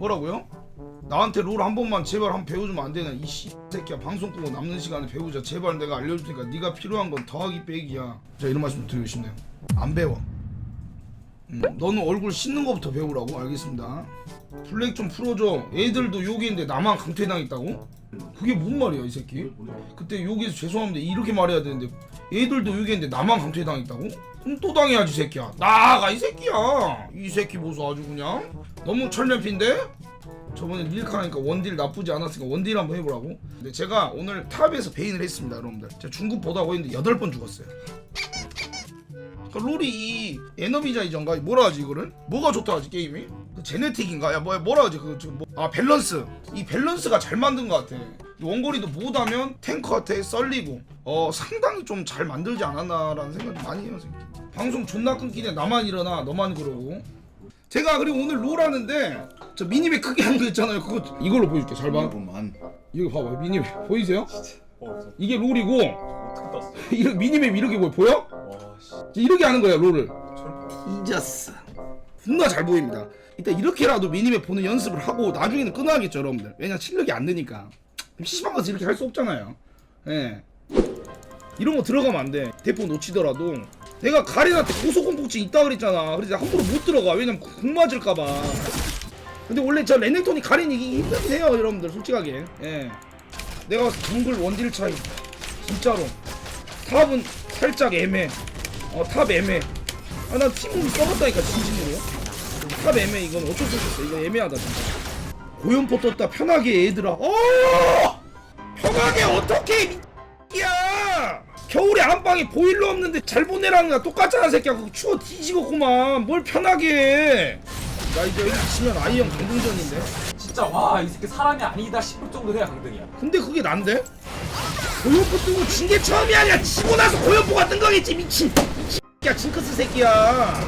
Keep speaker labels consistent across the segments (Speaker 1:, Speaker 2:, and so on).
Speaker 1: 뭐라고요? 나한테 롤 한 번만 제발 한번 배워주면 안 되냐? 이씨 새끼야. 방송 끄고 남는 시간에 배우자. 제발 내가 알려줄 테니까 네가 필요한 건 더하기 빼기야. 자 이런 말씀 드리고 싶네요. 안 배워 음, 너는 얼굴 씻는 거부터 배우라고? 알겠습니다. 블랙 좀 풀어줘. 애들도 욕인데 나만 강퇴당했다고? 그게 뭔 말이야 이 새끼? 그때 욕해서 죄송합니다. 이렇게 말해야 되는데 애들도 욕했는데 나만 강퇴당했다고? 그럼 또 당해야지 새끼야. 나가 이 새끼야. 이 새끼 보소 아주 그냥. 너무 철면피인데? 저번에 릴카니까 원딜 나쁘지 않았으니까 원딜 한번 해보라고. 근데 제가 오늘 탑에서 베인을 했습니다 여러분들. 제가 중급 보다고 했는데 8번 죽었어요 그러니까 롤이 이 에너미자이전가? 뭐라 하지 이거를? 뭐가 좋다 하지 게임이? 그 제네틱인가? 야 뭐야 뭐라 하지 그 지금 뭐... 아 밸런스. 이 밸런스가 잘 만든 것 같아. 이 원거리도 못하면 탱커한테 썰리고. 어 상당히 좀 잘 만들지 않았나라는 생각이 많이 해요 지금. 방송 존나 끊기네. 나만 일어나. 너만 그러고. 제가 그리고 오늘 롤 하는데 저 미니맵 크게 하는 거 있잖아요. 그거 이걸로 보여줄게. 잘봐.
Speaker 2: 보만.
Speaker 1: 이거 봐봐요 미니맵. 보이세요?
Speaker 3: 어, 저
Speaker 1: 이게 롤이고
Speaker 3: 어떻게 땄어?
Speaker 1: 미니맵 이렇게 보여? 보여? 이렇게 하는 거야 롤을
Speaker 3: 철.
Speaker 1: 잊었어. 존나 잘 보입니다. 일단 이렇게라도 미니맵 보는 연습을 하고 나중에는 끊어야겠죠 여러분들. 왜냐 실력이 안 되니까. PC방 가서 이렇게 할 수 없잖아요. 예. 이런 거 들어가면 안 돼. 대포 놓치더라도. 내가 가린한테 고소공포증 있다 그랬잖아. 그래서 함부로 못 들어가. 왜냐면 궁 맞을까봐. 근데 원래 저 레넥톤이 가린 이기기 힘들긴 해요 여러분들 솔직하게. 예. 내가 정글 원딜 차이. 진짜로. 탑은 살짝 애매. 어, 탑 애매. 아, 난 팀을 써봤다니까, 진심으로. 탑 애매, 이건 어쩔 수 없어. 이거 애매하다, 진짜. 고연포 떴다, 편하게, 얘들아. 어! 편하게, 어떻게, 야! 겨울에 안방에 보일러 없는데 잘 보내라는 거랑 똑같잖아, 새끼야. 그거 추워 뒤지겠구만. 뭘 편하게 해. 나 이제 여기 치면 아이형 강등전인데.
Speaker 3: 진짜 와, 이 새끼 사람이 아니다 싶을 정도 해야 강등이야.
Speaker 1: 근데 그게 난데? 고연포 뜨고 진 게 처음이 아니야. 치고 나서 고연포가 뜬 거겠지, 미친. 야 징크스 새끼야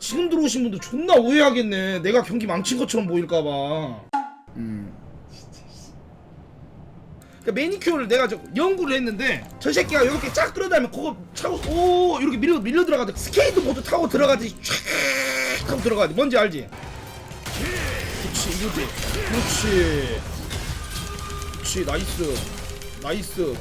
Speaker 1: 지금 들어오신 분들 존나 오해하겠네 내가 경기 망친 것처럼 보일까봐 음. 그러니까 매니큐어를 내가 저 연구를 했는데 저 새끼가 이렇게 쫙 끌어다니면 그거 차고 오 이렇게 밀려 밀려 들어가도 스케이트보드 타고 들어가듯이 쫙 하고 들어가야 돼 뭔지 알지? 그렇지 이거지 그렇지 그렇지 나이스 나이스.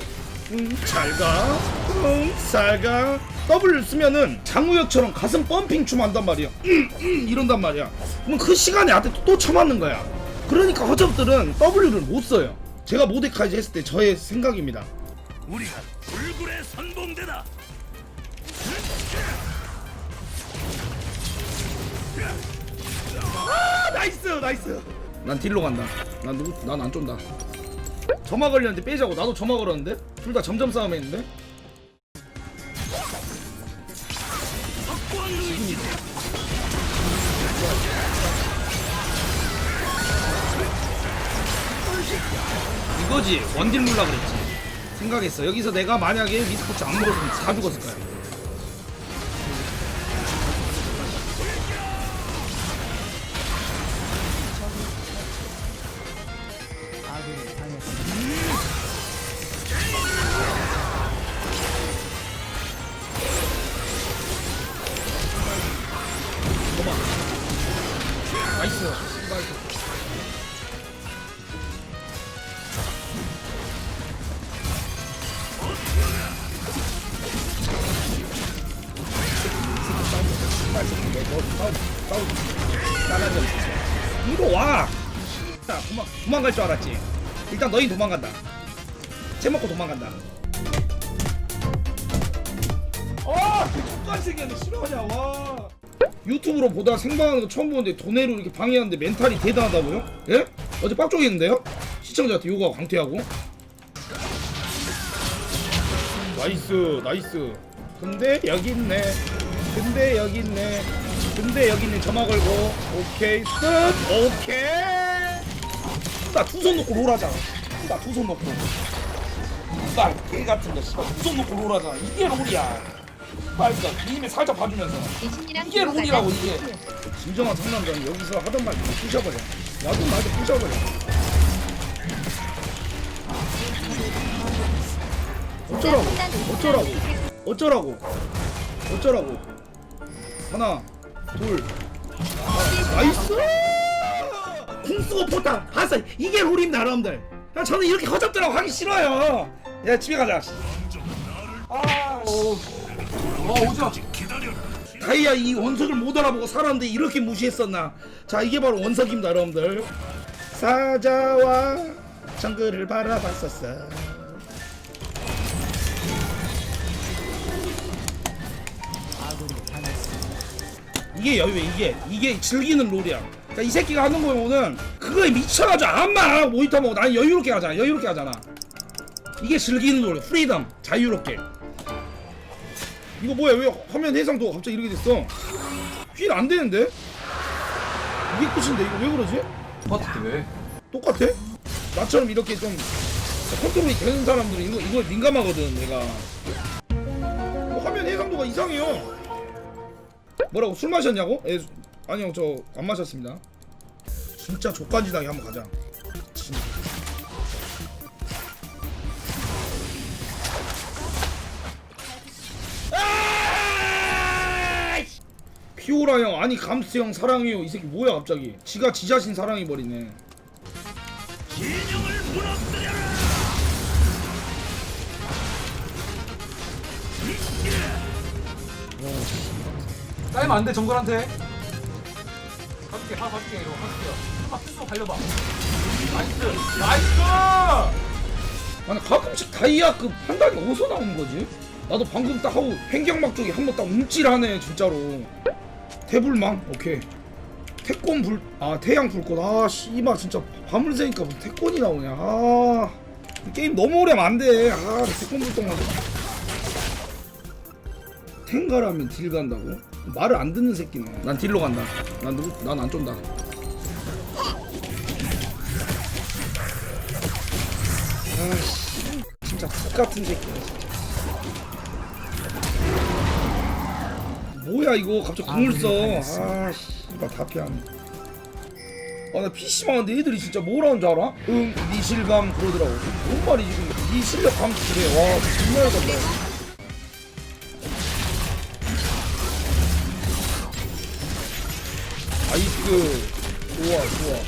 Speaker 1: 응 잘 가. 응 잘가. W 쓰면은 장우혁처럼 가슴 펌핑 춤 한단 말이야. 음, 음, 이런단 말이야. 그럼 그 시간에 한테 또, 또 쳐맞는 거야. 그러니까 허접들은 W를 못 써요. 제가 모데카이즈 했을 때 저의 생각입니다.
Speaker 4: 우리가 불굴의 선봉대다.
Speaker 1: 아 나이스 나이스. 난 딜로 간다. 난 누구 난 안 쫀다 점화 걸렸는데 빼자고. 나도 점화 걸었는데? 둘 다 점점 싸움 했는데? 이거지. 원딜 물라 그랬지. 생각했어. 여기서 내가 만약에 미스코치 안 물었으면 다 죽었을 거야 이거 와! 자, 도망, 도망갈 줄 알았지? 일단 너희 도망간다. 쟤 먹고 도망간다. 아! 그 X같이 생겼네. 싫어하냐, 와. 유튜브로 보다 생방하는 거 처음 보는데 돈으로 이렇게 방해하는데 멘탈이 대단하다고요? 예? 어제 빡종했는데요? 시청자한테 요구하고 강퇴하고 나이스 나이스 근데 여기 있네 근데 여기 있네 근데 여기 있네 점화 걸고. 오케이 끝 오케이! 나두 손 놓고 롤하자. 나두 손 놓고. 나개 같은 거 씨발. 두손 놓고 롤하자. 이게 롤이야. 말까 이미 살짝 봐주면서. 이게 롤이라고 이게. 진정한 상남자는 여기서 하던 말 부셔버려. 나도 나도 부셔버려. 어쩌라고? 어쩌라고? 어쩌라고? 어쩌라고? 하나 둘. 아, 나이스! 궁궁 쓰고 포탑 봤어? 이게 룰입니다 여러분들. 야, 저는 이렇게 허접들하고 하기 싫어요. 야 집에 가자.
Speaker 3: 아, 어, 어 오지마.
Speaker 1: 다이아 이 원석을 못 알아보고 살았는데 이렇게 무시했었나. 자 이게 바로 원석입니다 여러분들. 사자와 정글을 바라봤었어 이게 여유 이게. 이게 즐기는 롤이야. 자, 이 새끼가 하는 거 보면은 그거에 미쳐가지고 아무만 안 하고 모니터 보고 난 여유롭게 하잖아 여유롭게 하잖아. 이게 즐기는 롤 프리덤 자유롭게. 이거 뭐야 왜 화면 해상도가 갑자기 이렇게 됐어? 휠 안 되는데? 이게 끝인데 이거 왜 그러지?
Speaker 3: 똑같아 왜?
Speaker 1: 똑같아? 나처럼 이렇게 좀 컨트롤이 되는 사람들은 이거 이거 민감하거든 내가. 뭐 화면 해상도가 이상해요 뭐라고 술 마셨냐고? 예, 아니요 저 안 마셨습니다 진짜 족간지당에 한번 가자 진짜. 아! 피오라 형 아니 감스 형 사랑해요 이 새끼 뭐야 갑자기 지가 지 자신 사랑해 버리네
Speaker 3: 따이면 안돼 정글한테. 가줄게 다 가줄게 이거 가줄게요. 한번 스스로 달려봐. 나이스 나이스.
Speaker 1: 아니 가끔씩 다이아급 판단이 어디서 나오는 거지? 나도 방금 딱 하고 횡격막 쪽에 한번 딱 움찔하네 진짜로 태불망 오케이 태권 불 아 태양 불꽃 아 씨발 진짜 밤을 새니까 무슨 태권이 나오냐 아이 게임 너무 오래 하면 안돼 아 태권 불똥만 탱가라면 딜 간다고? 말을 안 듣는 새끼네. 난 딜로 간다. 난 누구 난 안 쫀다. 아씨. 진짜 똑같은 새끼야 진짜. 뭐야 이거? 갑자기 궁을 써. 아씨 다 피하네. 아나 PC만 하는데 애들이 진짜 뭐라는 줄 알아? 응, 니 실감 그러더라고. 뭔 말이지 니 실력 감투 그래 와 정말 같다 아이스 좋아 좋아.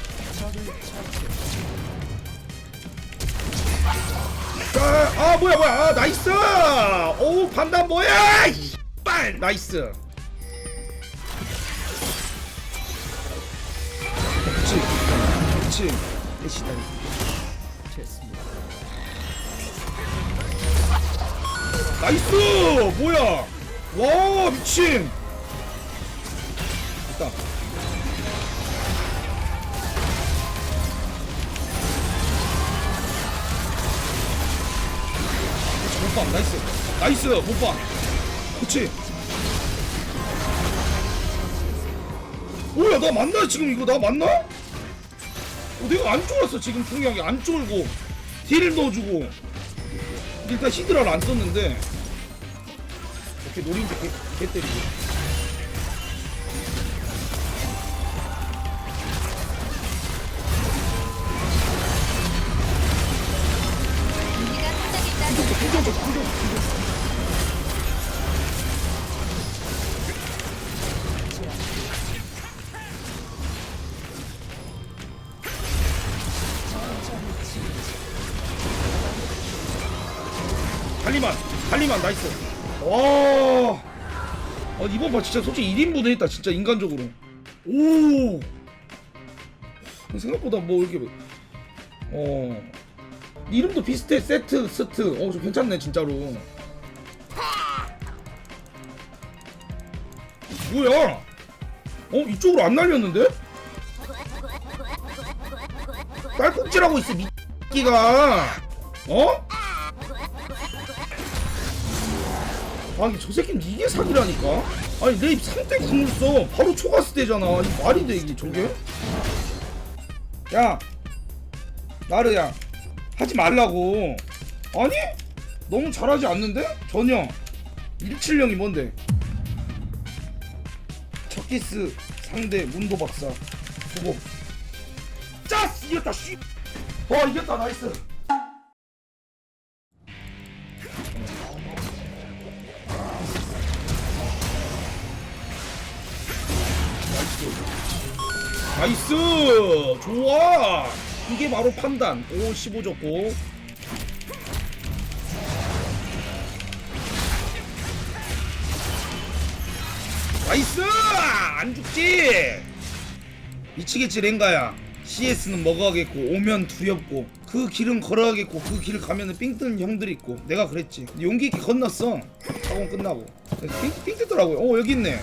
Speaker 1: 아, 아 뭐야 뭐야. 아 나이스! 오 판단 뭐야 이빨 나이스. 그치 그치 대시다. 나이스! 뭐야? 와 미친. 됐다 나이스. 나이스 못봐 그치? 뭐야 나 맞나 지금 이거? 나 맞나? 어, 내가 안 쫄았어 지금 중요한 게안 쫄고. 딜을 넣어주고. 일단 히드라를 안 썼는데. 오케이 노린자 개, 개 때리고 달리만 달리만 나이스. 와. 아, 이번 판 진짜 솔직히 1인분 했다 진짜 인간적으로. 오. 생각보다 뭐 이렇게 어 이름도 비슷해. 세트 스트. 어좀 괜찮네 진짜로. 뭐야? 어 이쪽으로 안 날렸는데? 딸꾹질하고 있어 미끼가. 어? 아니 저 새끼는 이게 사기라니까? 아니 레입 3대 궁을 써. 바로 초가스 되잖아. 이 말이 돼 이게 저게? 야 나르야 하지 말라고. 아니? 너무 잘하지 않는데? 전혀. 170이 뭔데? 첫 키스 상대 문도 박사. 보고. 짜스! 이겼다 씨 와 이겼다 나이스! 나이스! 좋아 이게 바로 판단. 오 15 줬고. 나이스! 안 죽지? 미치겠지 랭가야. CS는 먹어가겠고 오면 두렵고 그 길은 걸어가겠고 그 길 가면은 삥 뜨는 형들이 있고. 내가 그랬지. 용기 있게 건넜어. 학원 끝나고. 삥, 삥 뜨더라고요. 어 여기 있네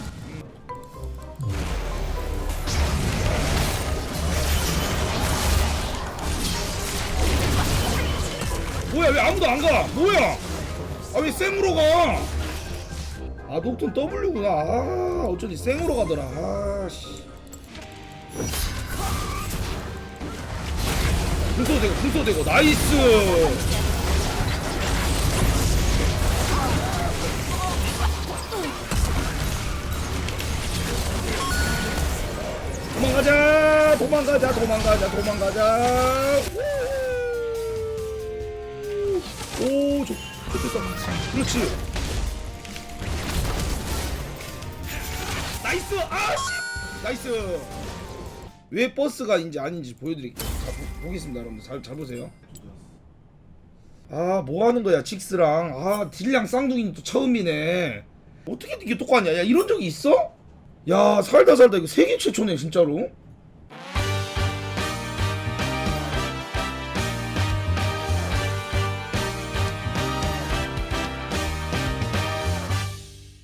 Speaker 1: 뭐야 왜 아무도 안 가? 뭐야? 아 왜 생으로 가? 아 녹턴 W구나. 아 어쩐지 생으로 가더라. 아씨. 분소되고 분소되고 나이스. 도망가자 도망가자 도망가자 도망가자 오 좋, 좋겠다. 그렇지. 나이스! 아 씨! 나이스. 왜 버스가 인지 아닌지 보여드릴게요. 자 보, 보겠습니다 여러분들. 잘, 잘 보세요. 아 뭐 하는 거야 직스랑. 아 딜량 쌍둥이는 또 처음이네. 어떻게 이게 똑같냐? 야 이런 적이 있어? 야 살다 살다 이거 세계 최초네 진짜로